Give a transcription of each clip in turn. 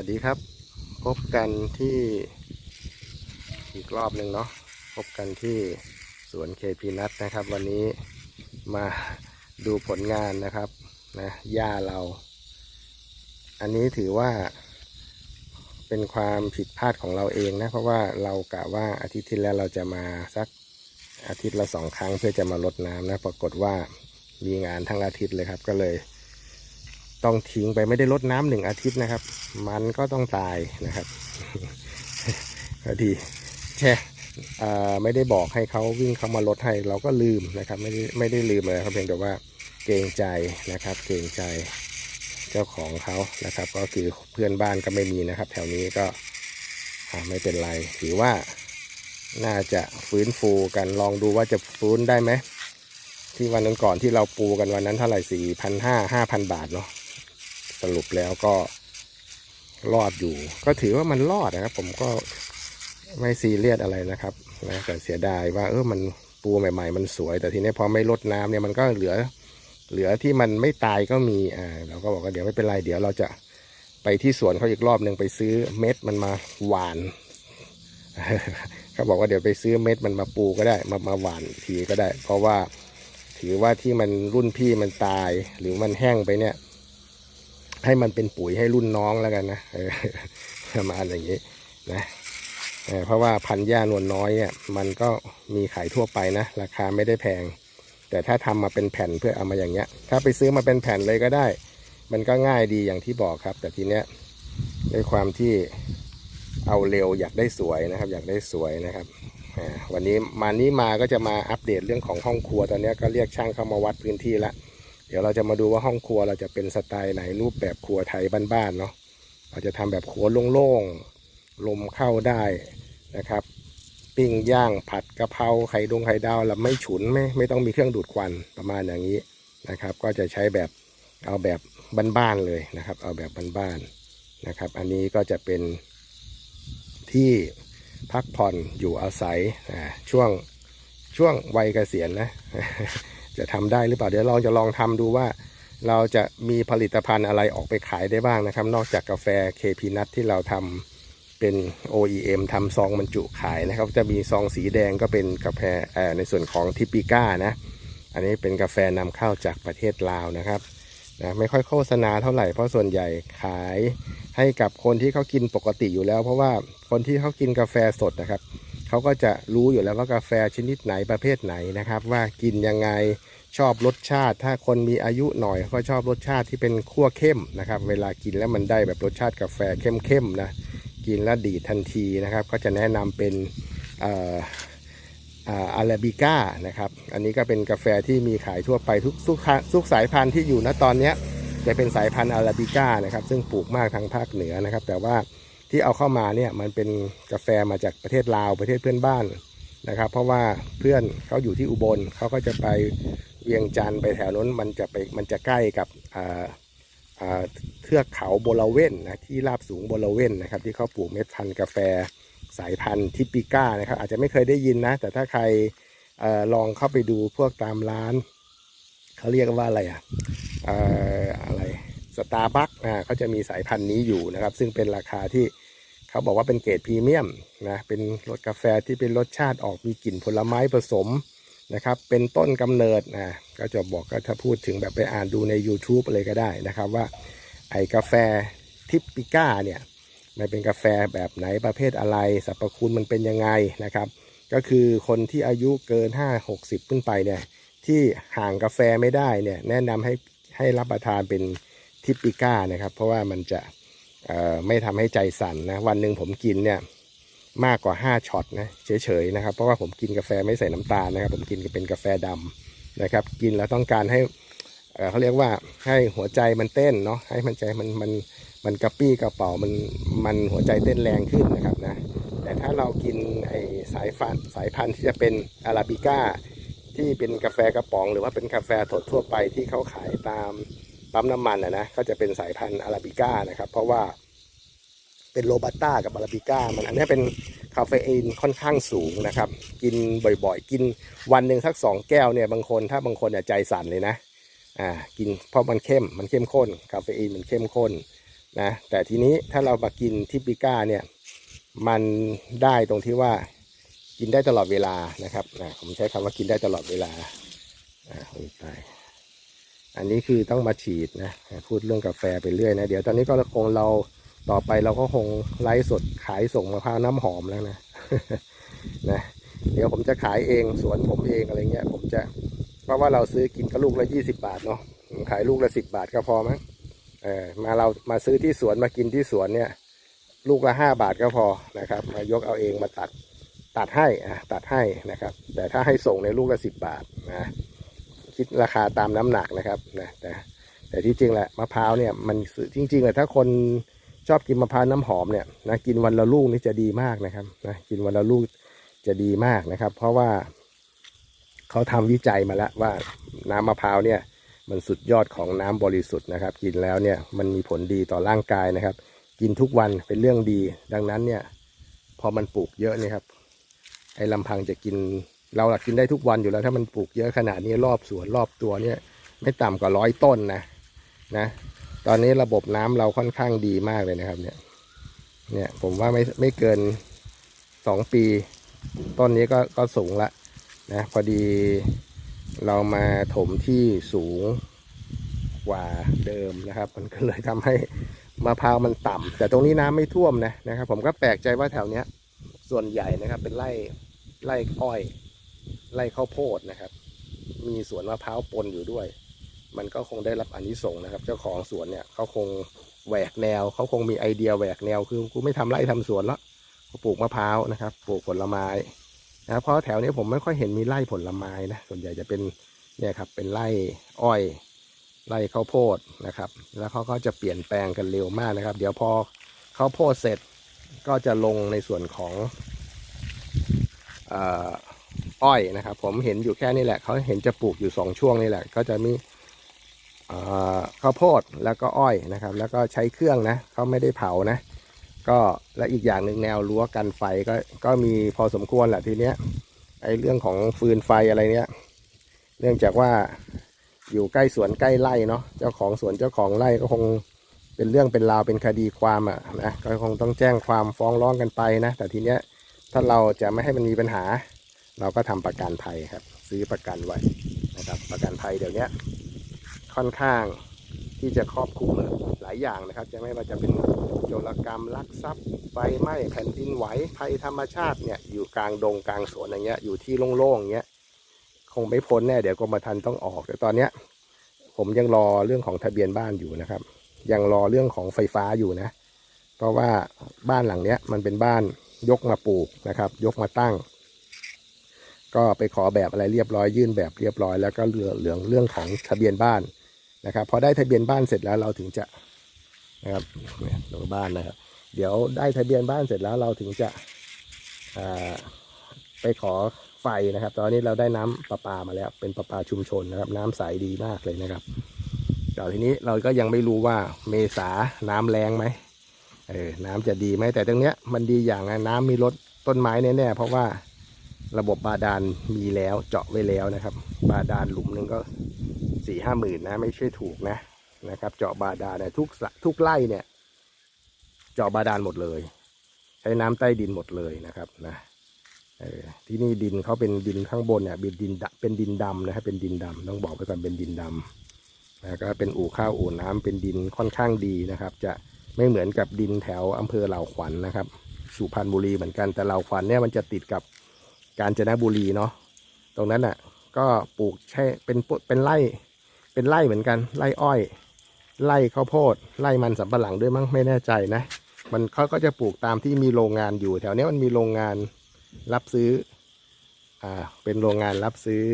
วัสดีครับ พบกันที่อีกรอบหนึ่งเนาะพบกันที่สวนเคพีนัทนะครับ วันนี้มาดูผลงานนะครับนะหญ้าเรา อันนี้ถือว่า เป็นความผิดพลาดของเราเองนะ เพราะว่าเรากะว่าอาทิตย์ที่แล้วเราจะมาสักอาทิตย์ละสองครั้งเพื่อจะมาลดน้ำนะปรากฏว่ามีงานทั้งอาทิตย์เลยครับก็เลย ต้องทิ้งไปไม่ได้ลดน้ำหนึ่งอาทิตย์นะครับ มันก็ต้องตายนะครับพอดีแช่ไม่ได้บอกให้เขาวิ่งเข้ามาลดให้เราก็ลืมนะครับไม่ได้ไม่ได้ลืมเลยครับเพียงแต่ว่าเกรงใจนะครับ เกรงใจเจ้าของเขานะครับ ก็คือเพื่อนบ้านก็ไม่มีนะครับ แถวนี้ก็ไม่เป็นไรถือว่าน่าจะฟื้นฟูกันลองดูว่าจะฟื้นได้ไหมที่วันนั้นก่อนที่เราปูกันวันนั้นเท่าไหร่สี่พันห้าห้าพันบาทเนาะ รุปแล้วก็รอดอยู่ ก็ถือว่ามันรอดนะครับ ผมก็ไม่ซีเรียสอะไรนะครับนะแต่เสียดายว่าเออมันปูใหม่ ๆ มันสวย แต่ทีนี้พอไม่ลดน้ำเนี่ยมันก็เหลือ เหลือที่มันไม่ตายก็มีอ่าเราก็บอกว่าเดี๋ยวไม่เป็นไรเดี๋ยวเราจะไปที่สวนเขาอีกรอบหนึ่งไปซื้อเม็ดมันมาหวานเขาบอกว่าเดี๋ยวไปซื้อเม็ดมันมาปูก็ได้ มามาหวานทีก็ได้ เพราะว่าถือว่าที่มันรุ่นพี่มันตายหรือมันแห้งไปเนี่ย ให้มันเป็นปุ๋ยให้รุ่นน้องแล้วกันนะเออประมาณอย่างนี้นะเพราะว่าพันหญ้านวลน้อยเนี่ยมันก็มีขายทั่วไปนะ ราคาไม่ได้แพง แต่ถ้าทำมาเป็นแผ่นเพื่อเอามาอย่างเงี้ย ถ้าไปซื้อมาเป็นแผ่นเลยก็ได้ มันก็ง่ายดีอย่างที่บอกครับ แต่ทีเนี้ยด้วยความที่เอาเร็วอยากได้สวยนะครับ อยากได้สวยนะครับวันนี้มานี้มาก็จะมาอัปเดตเรื่องของห้องครัวตอนนี้ก็เรียกช่างเข้ามาวัดพื้นที่ละ เดี๋ยวเราจะมาดูว่าห้องครัวเราจะเป็นสไตล์ไหนรูปแบบครัวไทยบ้านๆเนาะเราจะทำแบบครัวโล่งๆลมเข้าได้นะครับ ปิ้งย่างผัดกะเพราไข่ดงไข่ดาวแล้วไม่ฉุนไม่ไม่ต้องมีเครื่องดูดควันประมาณอย่างนี้นะครับ ก็จะใช้แบบเอาแบบบ้านๆเลยนะครับ เอาแบบบ้านๆนะครับ อันนี้ก็จะเป็นที่พักผ่อนอยู่อาศัยช่วงช่วงวัยเกษียณนะ จะทำได้หรือเปล่าเดี๋ยวเราจะลองทำดูว่า เราจะมีผลิตภัณฑ์อะไรออกไปขายได้บ้างนะครับ นอกจากกาแฟ KP n u t ที่เราทำเป็น OEM ทำซองบรรจุขายนะครับ จะมีซองสีแดงก็เป็นกาแฟในส่วนของทิปิก้านะ อันนี้เป็นกาแฟนำเข้าจากประเทศลาวนะครับนะไม่ค่อยโฆษณาเท่าไหร่เพราะส่วนใหญ่ขายให้กับคนที่เขากินปกติอยู่แล้ว เพราะว่าคนที่เขากินกาแฟสดนะครับ เขาก็จะรู้อยู่แล้วว่ากาแฟชนิดไหนประเภทไหนนะครับ ว่ากินยังไงชอบรสชาติ ถ้าคนมีอายุหน่อยก็ชอบรสชาติที่เป็นคั่วเข้มนะครับ เวลากินแล้วมันได้แบบรสชาติกาแฟเข้มๆนะกินแล้วดีทันทีนะครับ ก็จะแนะนำเป็นอาราบิก้านะครับ อันนี้ก็เป็นกาแฟที่มีขายทั่วไปทุกทุกทุกสายพันธุ์ที่อยู่ณตอนนี้จะเป็นสายพันธุ์อาราบิก้านะครับ ซึ่งปลูกมากทางภาคเหนือนะครับ แต่ว่า ที่เอาเข้ามาเนี่ยมันเป็นกาแฟมาจากประเทศลาวประเทศเพื่อนบ้านนะครับ เพราะว่าเพื่อนเขาอยู่ที่อุบลเขาก็จะไปเวียงจันทร์ไปแถวนั้นมันจะไปมันจะใกล้กับอ่าอ่าเทือกเขาโบลาเว่นนะที่ราบสูงโบลาเว่นนะครับที่เขาปลูกเม็ดพันธุ์กาแฟสายพันธุ์ทิปิก้านะครับ อาจจะไม่เคยได้ยินนะ แต่ถ้าใครอลองเข้าไปดูพวกตามร้าน เขาเรียกว่าอะไรอะอออะไร สตาร์บัคอ่าเขาจะมีสายพันธุ์นี้อยู่นะครับ ซึ่งเป็นราคาที่เขาบอกว่าเป็นเกรดพรีเมียมนะเป็นรสกาแฟที่เป็นรสชาติออกมีกลิ่นผลไม้ผสมนะครับ เป็นต้นกำเนิดนะก็จะบอกก็ถ้าพูดถึงแบบไปอ่านดูใน YouTube เลยก็ได้นะครับว่าไอกาแฟทิปปิก้าเนี่ยมันเป็นกาแฟแบบไหนประเภทอะไรสรรพคุณมันเป็นยังไงนะครับ ก็คือคนที่อายุเกิน 5 60 ขึ้นไปเนี่ยที่ห่างกาแฟไม่ได้เนี่ยแนะนำให้ให้รับประทานเป็น ทิปปิก้านะครับ เพราะว่ามันจะไม่ทำให้ใจสั่นนะวันหนึ่งผมกินเนี่ยมากกว่า 5ช็อตนะเฉยๆนะครับ เพราะว่าผมกินกาแฟไม่ใส่น้ำตาลนะครับ ผมกินเป็นกาแฟดำนะครับ กินแล้วต้องการให้เเขาเรียกว่าให้หัวใจมันเต้นเนาะให้มันใจมันมันมันกระปี้กระเป๋ามันมันหัวใจเต้นแรงขึ้นนะครับนะแต่ถ้าเรากินไอสายฟันสายพันธุ์ที่จะเป็นอาราบิก้าที่เป็นกาแฟกระป๋อง หรือว่าเป็นกาแฟสดทั่วไปที่เขาขายตาม ปั๊มน้ำมันนะนะก็จะเป็นสายพันธุ์อาราบิก้านะครับ เพราะว่าเป็นโรบัสต้ากับอาราบิก้ามันอันนี้เป็นคาเฟอีนค่อนข้างสูงนะครับ กินบ่อยๆ กินวันหนึ่งสักสองแก้วเนี่ยบางคนถ้าบางคนเนี่ยใจสั่นเลยนะอ่ากินเพราะมันเข้มมันเข้มข้นคาเฟอีนมันเข้มข้นนะแต่ทีนี้ถ้าเรามากินที่ปิก้าเนี่ยมันได้ตรงที่ว่ากินได้ตลอดเวลานะครับนะผมใช้คำว่ากินได้ตลอดเวลาอ่าโอ้ยตาย อันนี้คือต้องมาฉีดนะพูดเรื่องกาแฟไปเรื่อยนะ เดี๋ยวตอนนี้ก็คงเราต่อไปเราก็คงไลฟ์สดขายส่งมะพร้าวน้ำหอมแล้วนะนะเดี๋ยวผมจะขายเองสวนผมเองอะไรเงี้ย ผมจะเพราะว่าเราซื้อกินก็ลูกละยี่สิบาทเนาะขายลูกละสิบาทก็พอมั้งเออมาเรามาซื้อที่สวนมากินที่สวนเนี่ย ลูกละห้าบาทก็พอนะครับ มายกเอาเองมาตัดตัดให้อะตัดให้นะครับ แต่ถ้าให้ส่งในลูกละสิบบาทนะ คิดราคาตามน้ำหนักนะครับนะแต่แต่ที่จริงแหละมะพร้าวเนี่ยมันจริงๆเลยถ้าคนชอบกินมะพร้าวน้ำหอมเนี่ยนะกินวันละลูกนี่จะดีมากนะครับนะกินวันละลูกจะดีมากนะครับ เพราะว่าเขาทำวิจัยมาแล้วว่าน้ำมะพร้าวเนี่ยมันสุดยอดของน้ำบริสุทธิ์นะครับ กินแล้วเนี่ยมันมีผลดีต่อร่างกายนะครับ กินทุกวันเป็นเรื่องดี ดังนั้นเนี่ยพอมันปลูกเยอะนี่ครับไอ้ลำพังจะกิน เราหลักกินได้ทุกวันอยู่แล้ว ถ้ามันปลูกเยอะขนาดนี้รอบสวนรอบตัวเนี่ย ไม่ต่ำกว่าร้อยต้นนะนะ ตอนนี้ระบบน้ำเราค่อนข้างดีมากเลยนะครับ เนี่ย เนี่ยผมว่าไม่ไม่เกินสองปี ต้นนี้ก็ก็สูงละนะพอดีเรามาถมที่สูงกว่าเดิมนะครับ มันก็เลยทำให้มะพร้าวมันต่ำแต่ตรงนี้น้ำไม่ท่วมนะนะครับ ผมก็แปลกใจว่าแถวเนี้ย ส่วนใหญ่นะครับเป็นไร่ไร่อ้อย ไร่ข้าวโพดนะครับ มีสวนมะพร้าวปนอยู่ด้วย มันก็คงได้รับอานิสงส์นะครับ เจ้าของสวนเนี่ยเขาคงแหวกแนวเขาคงมีไอเดียแหวกแนวคือกูไม่ทำไร่ทำสวนแล้วกูปลูกมะพร้าวนะครับ ปลูกผลไม้นะเพราะแถวนี้ผมไม่ค่อยเห็นมีไร่ผลไม้นะส่วนใหญ่จะเป็นเนี่ยครับเป็นไร่อ้อยไร่ข้าวโพดนะครับ แล้วเขาก็จะเปลี่ยนแปลงกันเร็วมากนะครับ เดี๋ยวพอข้าวโพดเสร็จก็จะลงในส่วนของอ่ อ้อยนะครับ ผมเห็นอยู่แค่นี้แหละเขาเห็นจะปลูกอยู่สองช่วงนี่แหละ ก็จะมีข้าวโพดแล้วก็อ้อยนะครับ แล้วก็ใช้เครื่องนะเขาไม่ได้เผานะ ก็และอีกอย่างหนึ่งแนวรั้วกันไฟก็ก็มีพอสมควรแหละทีเนี้ยไอเรื่องของฟืนไฟอะไรเนี้ยเนื่องจากว่าอยู่ใกล้สวนใกล้ไร่เนาะเจ้าของสวนเจ้าของไร่ก็คงเป็นเรื่องเป็นราวเป็นคดีความอะนะก็คงต้องแจ้งความฟ้องร้องกันไปนะ แต่ทีเนี้ยถ้าเราจะไม่ให้มันมีปัญหา เราก็ทำประกันภัยครับ ซื้อประกันไว้นะครับ ประกันภัยเดี๋ยวนี้ค่อนข้างที่จะครอบคลุมหลายอย่างนะครับ จะไม่ว่าจะเป็นโจรกรรมลักทรัพย์ไฟไหม้แผ่นดินไหวภัยธรรมชาติเนี่ยอยู่กลางดงกลางสวนอย่างเงี้ยอยู่ที่โล่งๆอย่างเงี้ยคงไม่พ้นแน่เดี๋ยวกรมธรรม์ต้องออกแต่ตอนเนี้ยผมยังรอเรื่องของทะเบียนบ้านอยู่นะครับ ยังรอเรื่องของไฟฟ้าอยู่นะ เพราะว่าบ้านหลังเนี้ยมันเป็นบ้านยกมาปลูกนะครับ ยกมาตั้ง ก็ไปขอแบบอะไรเรียบร้อยยื่นแบบเรียบร้อยแล้วก็เหลือเหลืองเรื่องของทะเบียนบ้านนะครับพอได้ทะเบียนบ้านเสร็จแล้วเราถึงจะนะครับเนี่ยตัวบ้านนะครับ เดี๋ยวได้ทะเบียนบ้านเสร็จแล้วเราถึงจะไปขอไฟนะครับ ตอนนี้เราได้น้ำประปามาแล้วเป็นประปาชุมชนนะครับ น้ำใสดีมากเลยนะครับแต่ทีนี้เราก็ยังไม่รู้ว่าเมษาน้ำแรงไหมเออน้ำจะดีไหมแต่ตรงเนี้ยมันดีอย่างนะน้ำมีลดต้นไม้แน่ๆเพราะว่า ระบบบาดาลมีแล้วเจาะไว้แล้วนะครับ บาดาลหลุมหนึ่งก็สี่ห้าหมื่นนะ ไม่ใช่ถูกนะนะครับ เจาะบาดาลเนี่ยทุกทุกไร่เนี่ย เจาะบาดาลหมดเลย ใช้น้ำใต้ดินหมดเลยนะครับนะออที่นี่ดินเขาเป็นดินข้างบนเนี่ยเป็นดินดะเป็นดินดำนะครับเป็นดินดำต้องบอกไปก่อนเป็นดินดำนะก็เป็นอู่ข้าวอู่น้ำเป็นดินค่อนข้างดีนะครับ จะไม่เหมือนกับดินแถวอำเภอเหล่าขวัญนะครับ สุพรรณบุรีเหมือนกันแต่เหล่าขวัญเนี่ยมันจะติดกับ กาญจนบุรีเนาะตรงนั้นอะ ก็ปลูกใช่เป็นปเป็นไร่เป็นไร่เหมือนกันไร่อ้อย ไร่ข้าวโพดไร่มันสำปะหลังด้วยมั้งไม่แน่ใจนะ มันเขาก็จะปลูกตามที่มีโรงงานอยู่ แถวเนี้ยมันมีโรงงานรับซื้ออ่าเป็นโรงงานรับซื้อ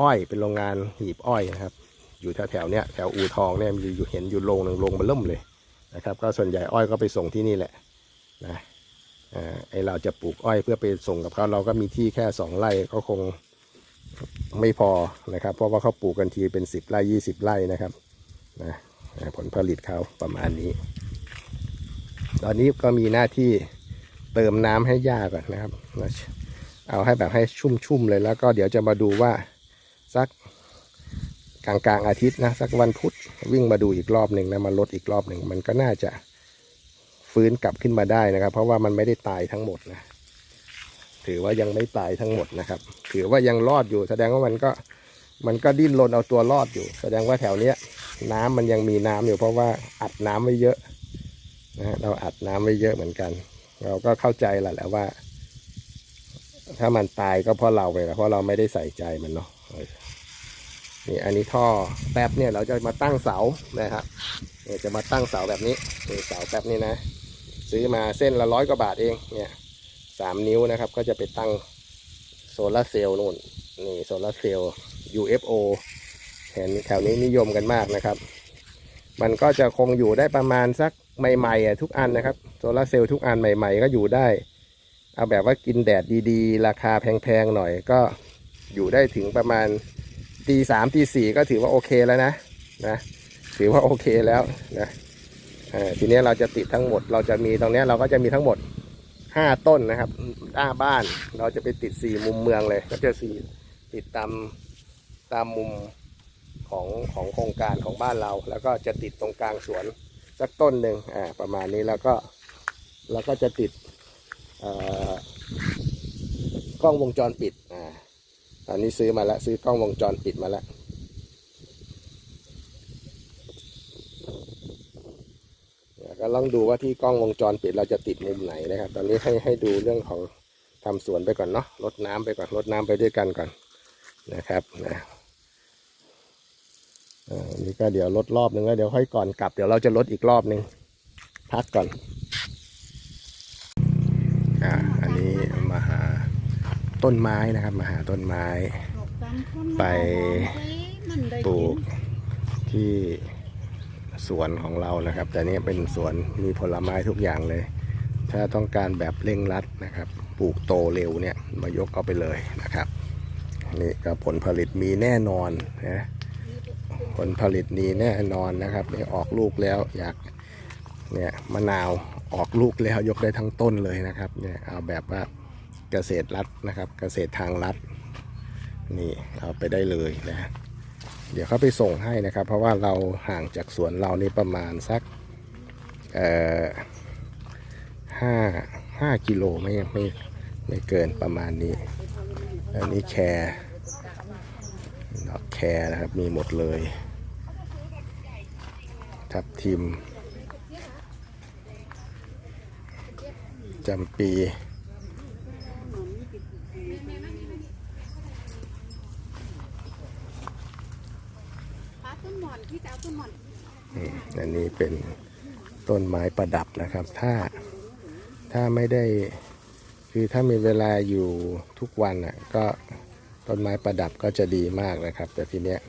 อ้อยเป็นโรงงานหีบอ้อยนะครับ อยู่แถวแถวเนี้ยแถวอู่ทองเนี่ยมีอยู่เห็นอยู่โรงหนึ่งโรงมันเริ่มเลยนะครับ ก็ส่วนใหญ่อ้อยก็ไปส่งที่นี่แหละนะ ไอเราจะปลูกอ้อยเพื่อไปส่งกับเขาเราก็มีที่แค่สองไร่ก็คงไม่พอนะครับ เพราะว่าเขาปลูกกันทีเป็นสิบไร่ยี่สิบไร่นะครับนะผลผลิตเขาประมาณนี้ ตอนนี้ก็มีหน้าที่เติมน้ำให้หญ้าก่อนนะครับ เอาให้แบบให้ชุ่มๆเลยแล้วก็เดี๋ยวจะมาดูว่าสักกลางกลางๆอาทิตย์นะสักวันพุธวิ่งมาดูอีกรอบหนึ่งนะมาลดอีกรอบหนึ่งมันก็น่าจะ ฟื้นกลับขึ้นมาได้นะครับ เพราะว่ามันไม่ได้ตายทั้งหมดนะ ถือว่ายังไม่ตายทั้งหมดนะครับ ถือว่ายังรอดอยู่ แสดงว่ามันก็มันก็ดิ้นรนเอาตัวรอดอยู่ แสดงว่าแถวเนี้ย น้ำมันยังมีน้ำอยู่ เพราะว่าอัดน้ำไว้เยอะนะเราอัดน้ำไว้เยอะเหมือนกัน เราก็เข้าใจแหละแหละว่า ถ้ามันตายก็เพราะเราไปเพราะเราไม่ได้ใส่ใจมันเนาะนี่อันนี้ท่อแป๊บเนี่ยเราจะมาตั้งเสานะครับเนี่ยจะมาตั้งเสาแบบนี้เสาแป๊บนี่นะ ซื้อมาเส้นละร้อยกว่าบาทเองเนี่ยสามนิ้วนะครับ ก็จะไปตั้งโซลาร์เซลล์นู่นนี่โซลาร์เซลล์ UFO เห็นแถวนี้นิยมกันมากนะครับ มันก็จะคงอยู่ได้ประมาณสักใหม่ๆอะทุกอันนะครับโซลาร์เซลล์ทุกอันใหม่ ๆ ก็อยู่ได้ เอาแบบว่ากินแดดดีๆ ราคาแพงๆหน่อยก็อยู่ได้ถึงประมาณตีสามตีสี่ก็ถือว่าโอเคแล้วนะนะถือว่าโอเคแล้วนะ ทีนี้เราจะติดทั้งหมด เราจะมีตรงนี้เราก็จะมีทั้งหมดห้าต้นนะครับหน้าบ้านเราจะไปติดสี่มุมเมืองเลย ก็จะสี่ติดตามตามมุมของของโครงการของบ้านเรา แล้วก็จะติดตรงกลางสวนสักต้นหนึ่งอ่าประมาณนี้แล้วก็แล้วก็จะติดกล้องวงจรปิดอ่าตอนนี้ซื้อมาแล้วซื้อกล้องวงจรปิดมาแล้วเดี๋ยว ก็ลองดูว่าที่กล้องวงจรปิดเราจะติดมุมไหนนะครับ ตอนนี้ให้ให้ดูเรื่องของทำสวนไปก่อนเนาะลดน้ำไปก่อนลดน้ำไปด้วยกันก่อนนะครับนะนี่ก็เดี๋ยวลดรอบหนึ่งแล้วเดี๋ยวค่อยก่อนกลับ เดี๋ยวเราจะลดอีกรอบหนึ่งพักก่อนอ่าอันนี้มาหาต้นไม้นะครับ มาหาต้นไม้ ไปปลูกที่ สวนของเรานะครับ แต่นี่เป็นสวนมีผลไม้ทุกอย่างเลย ถ้าต้องการแบบเร่งรัดนะครับ ปลูกโตเร็วเนี่ยมายกเอาไปเลยนะครับนี่ก็ผลผลิตมีแน่นอนนะผลผลิตนี้แน่นอนนะครับนี่ออกลูกแล้วอยากเนี่ยมะนาวออกลูกแล้วยกได้ทั้งต้นเลยนะครับเนี่ยเอาแบบว่าเกษตรรัฐนะครับ เกษตรทางรัฐนี่เอาไปได้เลยนะ เดี๋ยวเขาไปส่งให้นะครับ เพราะว่าเราห่างจากสวนเรานี่ประมาณสักเอ่อห้าห้ากิโลไม่ไม่ไม่เกินประมาณนี้ อันนี้แคร์ดอกแคร์นะครับมีหมดเลย ทับทิมจำปี ปลาต้นหม อันนี้เป็นต้นไม้ประดับนะครับ ถ้าถ้าไม่ได้คือถ้ามีเวลาอยู่ทุกวันอะก็ต้นไม้ประดับก็จะดีมากนะครับ แต่ทีเนี้ย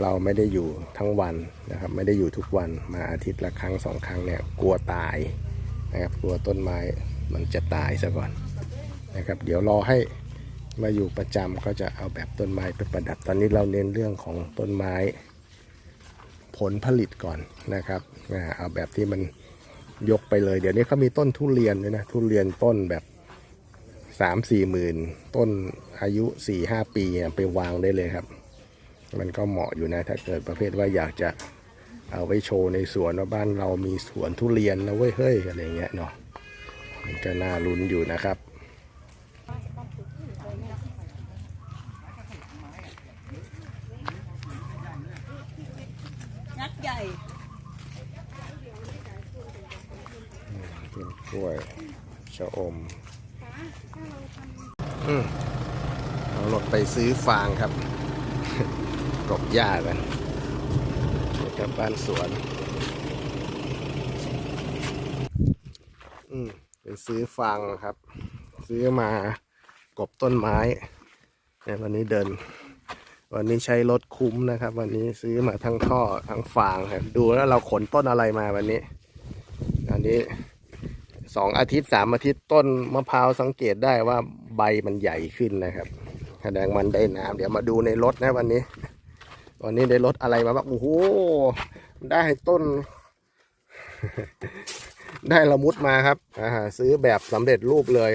เราไม่ได้อยู่ทั้งวันนะครับ ไม่ได้อยู่ทุกวันมาอาทิตย์ละครั้งสองครั้งเนี่ยกลัวตายนะครับ กลัวต้นไม้มันจะตายซะก่อนนะครับ เดี๋ยวรอให้มาอยู่ประจำก็จะเอาแบบต้นไม้ไปประดับ ตอนนี้เราเน้นเรื่องของต้นไม้ ผลผลิตก่อนนะครับเอาแบบที่มันยกไปเลย เดี๋ยวนี้เขามีต้นทุเรียนด้วยนะทุเรียนต้นแบบสามสี่หมื่นต้นอายุสี่ห้าปีไปวางได้เลยครับ มันก็เหมาะอยู่นะ ถ้าเกิดประเภทว่าอยากจะเอาไว้โชว์ในสวนว่าบ้านเรามีสวนทุเรียนนะเว้ยเฮ้ยอะไรเงี้ยเนาะมันก็น่าลุ้นอยู่นะครับ ยักษ์ใหญ่ ต้นกล้วย ชะอมอืมเราหลดไปซื้อฟางครับ กบหญ้ากันนี่ครับบ้านสวน อืมไปซื้อฟางครับ ซื้อมากบต้นไม้เนี่ยวันนี้เดิน วันนี้ใช้รถคุ้มนะครับ วันนี้ซื้อมาทั้งท่อทั้งฟางครับ ดูแล้วเราขนต้นอะไรมาวันนี้ อันนี้ สองอาทิตย์สามอาทิตย์ต้นมะพร้าวสังเกตได้ว่าใบมันใหญ่ขึ้นนะครับแสดงมันได้น้ำเดี๋ยวมาดูในรถนะวันนี้วันนี้ได้รถอะไรมาบ้างโอ้โหได้ต้น ได้ละมุดมาครับอ่าซื้อแบบสำเร็จรูปเลย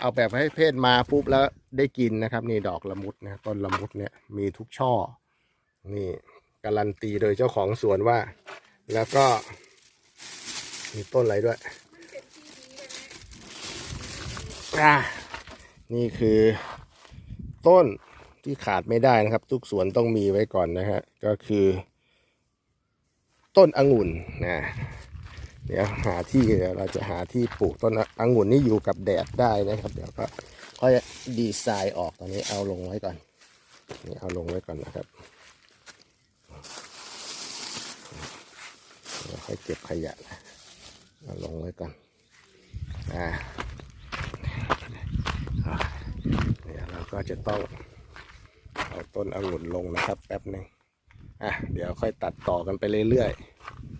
เอาแบบให้เพศมาปุ๊บแล้วได้กินนะครับ นี่ดอกละมุดนะต้นละมุดเนี่ยมีทุกช่อ นี่การันตีโดยเจ้าของสวนว่า แล้วก็มีต้นอะไรด้วย อะนี่คือต้นที่ขาดไม่ได้นะครับ ทุกสวนต้องมีไว้ก่อนนะฮะก็คือ ต้นองุ่นนะเดี๋ยวหาที่เดี๋ยวเราจะหาที่ปลูกต้นองุ่นนี่อยู่กับแดดได้นะครับ เดี๋ยวก็ค่อยดีไซน์ออกตอนนี้เอาลงไว้ก่อนนี่เอาลงไว้ก่อนนะครับเดี๋ยวค่อยเก็บขยะนะเอาลงไว้ก่อนอ่า เดี๋ยวเราก็จะต้องเอาต้นองุ่นลงนะครับแป๊บหนึ่งอะเดี๋ยวค่อยตัดต่อกันไปเรื่อยๆ